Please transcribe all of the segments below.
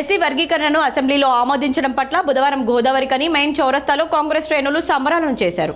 SC వర్గీకరణను అసెంబ్లీలో ఆమోదించడం పట్ల బుధవారం గోదావరికని మెయిన్ చౌరస్తాలో కాంగ్రెస్ శ్రేణులు సంబరాలను చేశారు.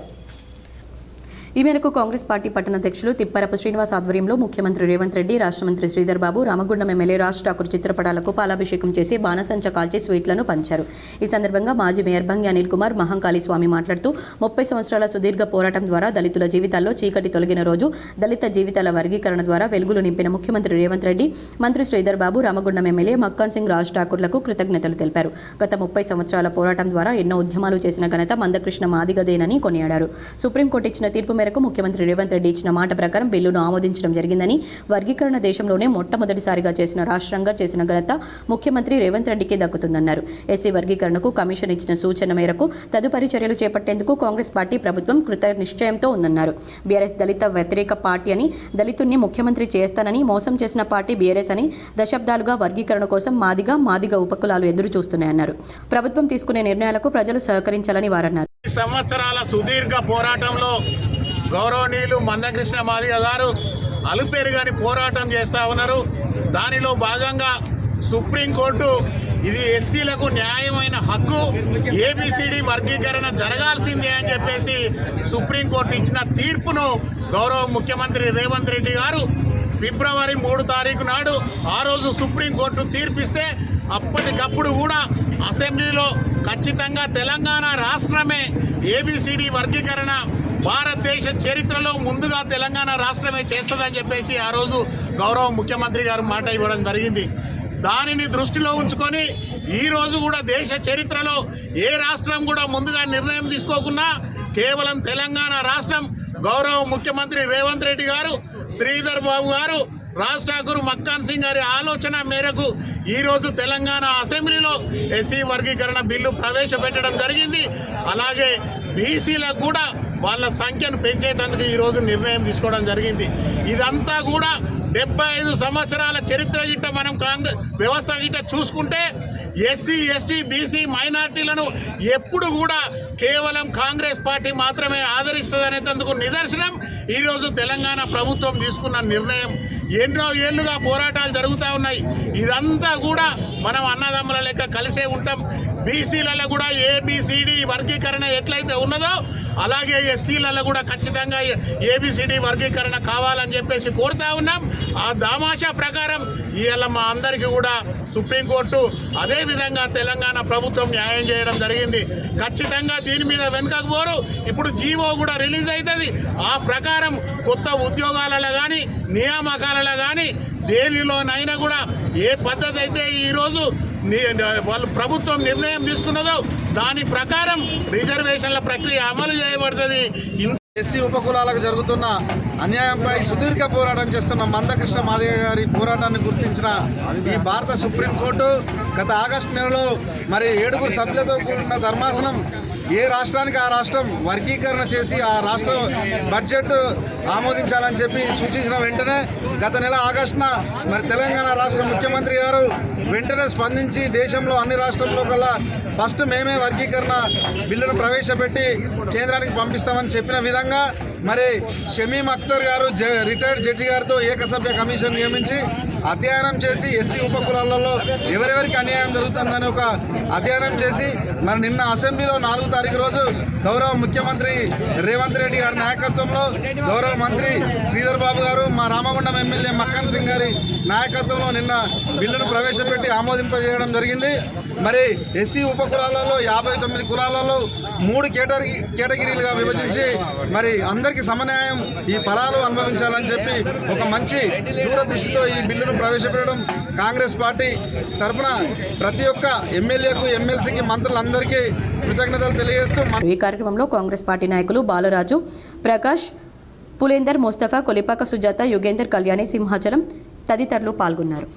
ఈ మేరకు కాంగ్రెస్ పార్టీ పట్టణాధ్యక్షులు తిప్పరపు శ్రీనివాస్ ఆధ్వర్యంలో ముఖ్యమంత్రి రేవంత్ రెడ్డి రాష్ట్ర మంత్రి శ్రీధర్ బాబు రామగుండం ఎమ్మెల్యే రాజ్ ఠాకూర్ చిత్రపటాలకు పాలాభిషేకం చేసి బాణసంచ కాల్చి స్వీట్లను పంచారు. ఈ సందర్భంగా మాజీ మేయర్ బంగి అనిల్ కుమార్ మహంకాళి స్వామి మాట్లాడుతూ ముప్పై సంవత్సరాల సుదీర్ఘ పోరాటం ద్వారా దళితుల జీవితాల్లో చీకటి తొలగిన రోజు దళిత జీవితాల వర్గీకరణ ద్వారా వెలుగులు నింపిన ముఖ్యమంత్రి రేవంత్ రెడ్డి మంత్రి శ్రీధర్ బాబు రామగుండం ఎమ్మెల్యే మక్కాన్ సింగ్ రాజ్ ఠాకూర్లకు కృతజ్ఞతలు తెలిపారు. గత ముప్పై సంవత్సరాల పోరాటం ద్వారా ఎన్నో ఉద్యమాలు చేసిన ఘనత మందకృష్ణ మాదిగదేనని కొనియాడారు. సుప్రీంకోర్టు ఇచ్చిన తీర్పు మేరకు ముఖ్యమంత్రి రేవంత్ రెడ్డి ఇచ్చిన మాట ప్రకారం బిల్లును ఆమోదించడం జరిగిందని వర్గీకరణ దేశంలోనే మొట్టమొదటిసారిగా చేసిన రాష్ట్రంగా చేసిన ఘనత ముఖ్యమంత్రి రేవంత్ రెడ్డికే దక్కుతుందన్నారు. ఎస్సీ వర్గీకరణకు కమిషన్ ఇచ్చిన సూచన మేరకు తదుపరి చర్యలు చేపట్టేందుకు కాంగ్రెస్ పార్టీ ప్రభుత్వం కృత నిశ్చయంతో ఉందన్నారు. బీఆర్ఎస్ దళిత వ్యతిరేక పార్టీ అని దళితుణ్ణి ముఖ్యమంత్రి చేస్తానని మోసం చేసిన పార్టీ బీఆర్ఎస్ అని దశాబ్దాలుగా వర్గీకరణ కోసం మాదిగా మాదిగా ఉపకులాలు ఎదురు చూస్తున్నాయన్నారు. ప్రభుత్వం తీసుకునే నిర్ణయాలకు ప్రజలు సహకరించాలని వారన్నారు. సంవత్సరాల సుదీర్ఘ పోరాటంలో గౌరవనీయులు మందకృష్ణ మాదిగ గారు అలుపేరుగాని పోరాటం చేస్తూ ఉన్నారు. దానిలో భాగంగా సుప్రీంకోర్టు ఇది ఎస్సీలకు న్యాయమైన హక్కు ఏబిసిడి వర్గీకరణ జరగాల్సిందే అని చెప్పేసి సుప్రీంకోర్టు ఇచ్చిన తీర్పును గౌరవ ముఖ్యమంత్రి రేవంత్ రెడ్డి గారు ఫిబ్రవరి మూడు తారీఖు నాడు ఆ రోజు సుప్రీంకోర్టు తీర్పిస్తే అప్పటికప్పుడు కూడా అసెంబ్లీలో ఖచ్చితంగా తెలంగాణ రాష్ట్రమే ఏబిసిడి వర్గీకరణ భారతదేశ చరిత్రలో ముందుగా తెలంగాణ రాష్ట్రమే చేస్తుందని చెప్పేసి ఆ రోజు గౌరవ ముఖ్యమంత్రి గారు మాట ఇవ్వడం జరిగింది. దానిని దృష్టిలో ఉంచుకొని ఈరోజు కూడా దేశ చరిత్రలో ఏ రాష్ట్రం కూడా ముందుగా నిర్ణయం తీసుకోకున్నా కేవలం తెలంగాణ రాష్ట్రం. గౌరవ ముఖ్యమంత్రి రేవంత్ రెడ్డి గారు శ్రీధర్ బాబు గారు రాజ్ ఠాకూర్ మక్కాన్ సింగ్ గారి ఆలోచన మేరకు ఈరోజు తెలంగాణ అసెంబ్లీలో ఎస్సీ వర్గీకరణ బిల్లు ప్రవేశపెట్టడం జరిగింది. అలాగే బీసీలకు కూడా వాళ్ళ సంఖ్యను పెంచేటందుకు ఈరోజు నిర్ణయం తీసుకోవడం జరిగింది. ఇదంతా కూడా డెబ్బై ఐదు సంవత్సరాల చరిత్ర గిట్ట మనం కాంగ్రెస్ వ్యవస్థ గిట్ట చూసుకుంటే ఎస్సీ ఎస్టీ బీసీ మైనార్టీలను ఎప్పుడు కూడా కేవలం కాంగ్రెస్ పార్టీ మాత్రమే ఆదరిస్తుందనేందుకు నిదర్శనం. ఈరోజు తెలంగాణ ప్రభుత్వం తీసుకున్న నిర్ణయం ఎన్నో ఏళ్ళుగా పోరాటాలు జరుగుతూ ఉన్నాయి. ఇదంతా కూడా మనం అన్నదమ్ముల లెక్క కలిసే ఉంటాం. బీసీలలో కూడా ఏబిసిడి వర్గీకరణ ఎట్లయితే ఉన్నదో అలాగే ఎస్సీలలో కూడా ఖచ్చితంగా ఏబిసిడి వర్గీకరణ కావాలని చెప్పేసి కోరుతా ఉన్నాం. ఆ దామాషా ప్రకారం ఇవాళ మా అందరికీ కూడా సుప్రీంకోర్టు అదేవిధంగా తెలంగాణ ప్రభుత్వం న్యాయం చేయడం జరిగింది. ఖచ్చితంగా దీని మీద వెనుకకు పోరు. ఇప్పుడు జీవో కూడా రిలీజ్ అవుతుంది. ఆ ప్రకారం కొత్త ఉద్యోగాలలో కానీ నియామకాలలో కానీ దేనిలోనైనా కూడా ఏ పద్ధతి అయితే ఈరోజు వాళ్ళు ప్రభుత్వం నిర్ణయం తీసుకున్నదో దాని ప్రకారం రిజర్వేషన్ల ప్రక్రియ అమలు చేయబడుతుంది. ఎస్సీ ఉపకులాలకు జరుగుతున్న అన్యాయంపై సుదీర్ఘ పోరాటం చేస్తున్న మందకృష్ణ మాదిగ గారి పోరాటాన్ని గుర్తించిన ఈ భారత సుప్రీంకోర్టు గత ఆగస్టు నెలలో మరి ఏడుగురు సభ్యులతో కూడిన ధర్మాసనం ఏ రాష్ట్రానికి ఆ రాష్ట్రం వర్గీకరణ చేసి ఆ రాష్ట్ర బడ్జెట్ ఆమోదించాలని చెప్పి సూచించిన వెంటనే గత నెల ఆగస్టున మరి తెలంగాణ రాష్ట్ర ముఖ్యమంత్రి గారు వెంటనే స్పందించి దేశంలో అన్ని రాష్ట్రాల్లో కల్లా ఫస్ట్ మేమే వర్గీకరణ బిల్లును ప్రవేశపెట్టి కేంద్రానికి పంపిస్తామని చెప్పిన విధంగా మరి షమీం అఖ్తర్ గారు రిటైర్డ్ జడ్జి గారితో ఏకసభ్య కమిషన్ నియమించి అధ్యయనం చేసి ఎస్సీ ఉపకులాలలో ఎవరెవరికి అన్యాయం జరుగుతుందని ఒక అధ్యయనం చేసి మరి నిన్న అసెంబ్లీలో నాలుగు తారీఖు రోజు గౌరవ ముఖ్యమంత్రి రేవంత్ రెడ్డి గారి నాయకత్వంలో గౌరవ మంత్రి శ్రీధర్ బాబు గారు మా రామగుండం ఎమ్మెల్యే మక్కన్ సింగ్ గారి నాయకత్వంలో నిన్న బిల్లును ప్రవేశపెట్టి ఆమోదింపజేయడం జరిగింది. మరి ఎస్సీ ఉపకులాలలో యాభై తొమ్మిది కులాలలో మూడు కేటగిరీ కేటగిరీలుగా విభజించి మరి అందరికీ సమన్యాయం ఈ ఫలాలు అనుభవించాలని చెప్పి ఒక మంచి దూరదృష్టితో ఈ బిల్లును ప్రవేశపెట్టడం కాంగ్రెస్ పార్టీ తరపున ప్రతి ఒక్క ఎమ్మెల్యే నాయకులకు ఎమ్మెల్సీకి మంత్రులందరికీ కృతజ్ఞతలు తెలియజేస్తూ ఈ కార్యక్రమంలో కాంగ్రెస్ పార్టీ నాయకులు బాలరాజు ప్రకాష్ పులేందర్ ముస్తఫా కొలిపాక సుజాత యుగేందర్ కళ్యాణి సింహాచలం తదితరులు పాల్గొన్నారు.